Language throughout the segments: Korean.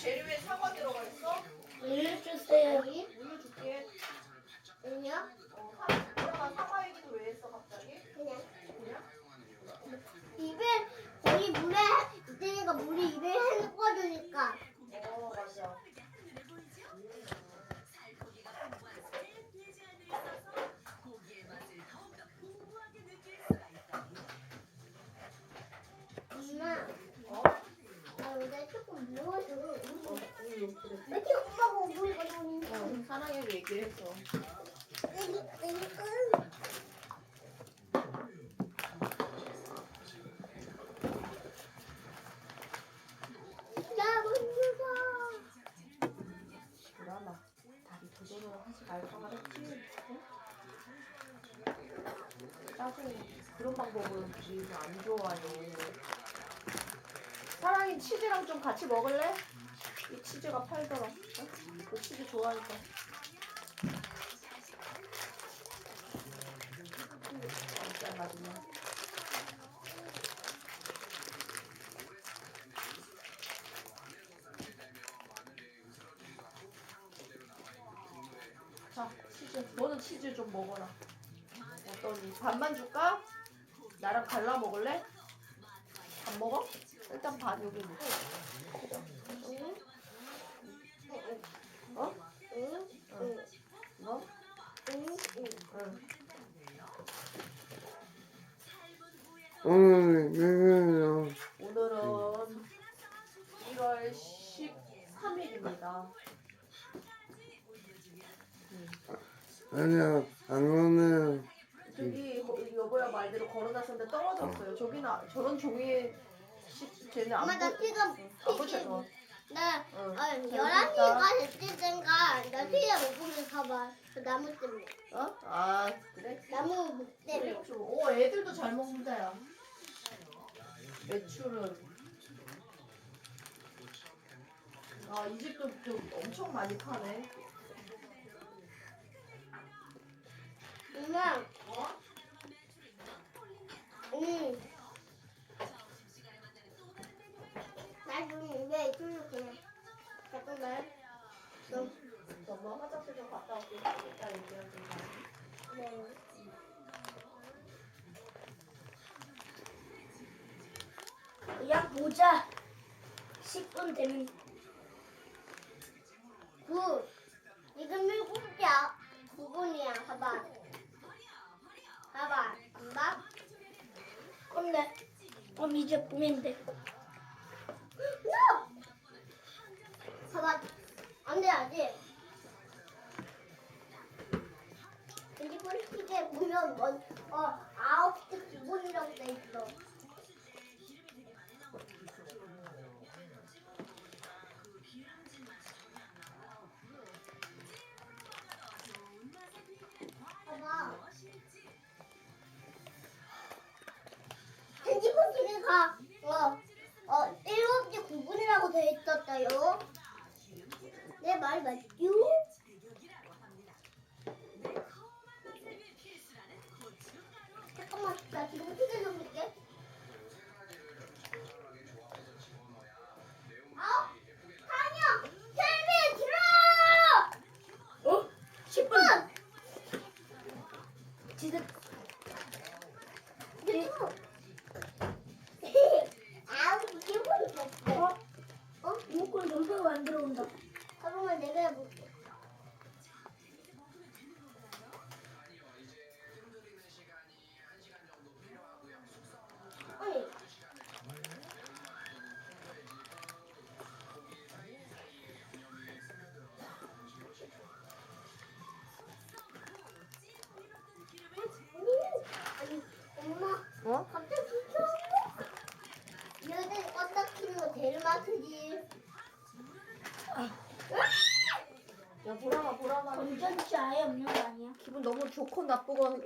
재료에 사과 들어가 있어? 우유 주세요. 우유 줄게. 그냥 어, 사, 그러면 사과 얘기도 왜 했어 갑자기? 그냥 그냥? 입에 거기 물에 이때니까 물이 입에 해는 꺼주니까 어 맞아. 조금 무거워서 어 그래. 왜 이렇게 엄마가 물이 가져오니 어, 사랑해도 얘기했어. 그나마 다리 도전을 하지 말까 말했지. 응? 짜증 그런 방법은 지금 안 좋아요. 사랑이 치즈랑 좀 같이 먹을래? 이 치즈가 팔더라. 어? 그 치즈 좋아하니까. 자, 치즈. 너는 치즈 좀 먹어라. 어떠니? 반만 줄까? 나랑 갈라 먹을래? 안 먹어? 일단 반 여기 놓자. 어? 응? 너? 응. 음, 오늘은 1월 13일입니다. 아니야, 방금은 저기 거- 여보야 말대로 걸어놨었는데 떨어졌어요. 저기는 아- 저런 종이에 시- 쟤는 안 엄마 나 보- 지금 안 붙여줘. 나 응. 어, 11시가 됐을 땐가 나 피자 못 보면 가봐 그 나무 때문에 어? 아 그래? 나무 목 때문에 오 애들도 잘 먹는다 야. 매출은 아 이 집도 좀 엄청 많이 파네. 엄마 어? 응. 그냥 잠깐만 너 엄마 화장실 좀 갔다 올게. 이따 얘기하자. 네. 약 보자. 10분 되면 구 지금 일곱이야 구분이야 봐봐 봐봐 엄마 건데. 그럼 이제 보면 돼. 봐봐. 안돼 아직 일곱 시에 보면 뭔, 어 아홉 시 기본이라고 돼 있어. 봐봐. 돼지고기가. 어, 어, 7시 9분이라고 돼 있었어요. 내말 맞죠? 잠깐만, 나 지금 시계 좀 볼게. 아홉, 아니야, 텔미 들어! 어? 10분. 10분! 진짜 유튜브. 엄마, 어? 갑자기 귀여워. 얘들 껐다 키는 거 맛이지. 야 보라마 보라마. 건전지 아예 없는 거 아니야? 기분 너무 좋고 나쁘고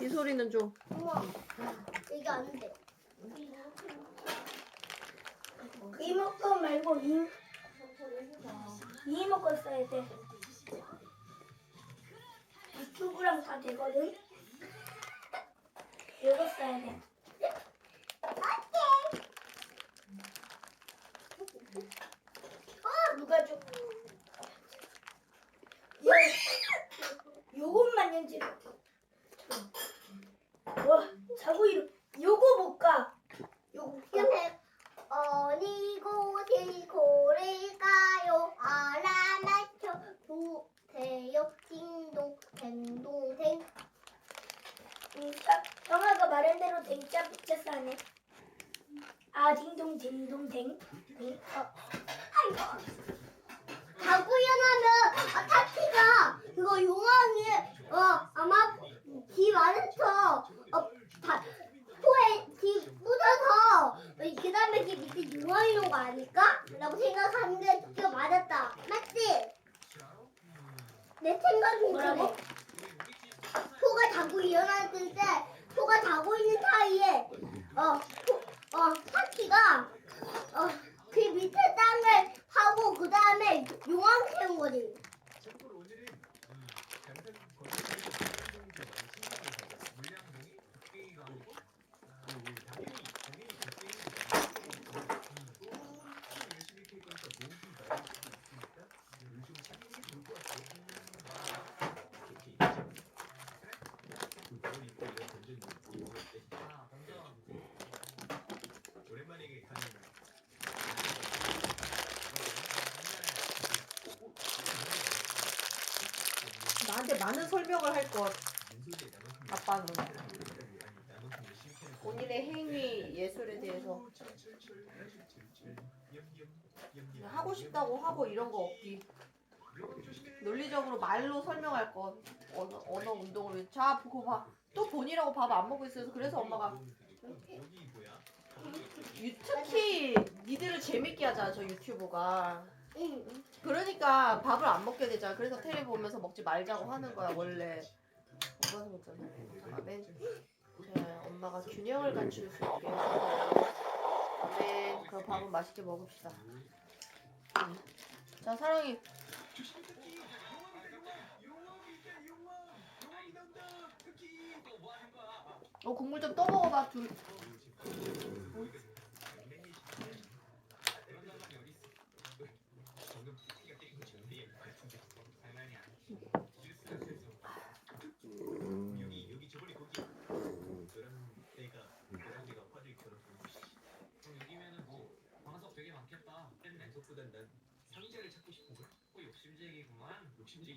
이 소리는 좀 엄마, 이게 안 돼. 리모컨 말고 이 리모컨 써야 돼. 유튜브랑 다 되거든. 써야 돼. 줘? 요, 요것만 연지. 와, 자고 일어. 요거 못 가. 요거 못 가. 근데 어디 곳이 고를까요? 알아맞혀 보세요. 딩동 댕동댕. 음, 딱 형아가 말한 대로 댕자 붙여서 하네. 아, 딩동, 댕. 댕. 어, 자고 일어나면 아, 타티가 그거 용왕이 어 아마 집 안에서 어 다, 토에 집 묻어서 그 다음에 집 밑에 용왕이 온 거 아닐까? 라고 생각하는데 그거 맞았다 맞지? 내 생각은 뭐라고? 그래 토가 자고 일어났을 때 토가 자고 있는 사이에 어, 토, 어어그 밑에 땅을 하고 그 다음에 용왕 세운 거지. 많은 설명을 할 것. 아빠는 본인의 행위 예술에 대해서 하고 싶다고 하고 이런 거 없기. 논리적으로 말로 설명할 것. 언어, 언어 운동을. 자, 그거 봐. 또 본이라고 밥 안 먹고 있어서 그래서 엄마가 유- 특히 니들을 재밌게 하잖아 저 유튜브가 응. 그러니까 밥을 안 먹게 되잖아. 그래서 텔레비 보면서 먹지 말자고 하는 거야 원래. 엄마도 먹잖아. 아멘 자, 엄마가 균형을 갖출 수 있게 아멘 그럼 밥은 맛있게 먹읍시다. 응. 자 사랑이 어 국물 좀 떠먹어봐 둘 여기면은 뭐 방석 되게 많겠다. 랜속 보단 난 상자를 찾고 싶은 거야. 어, 욕심쟁이구만. 욕심쟁이.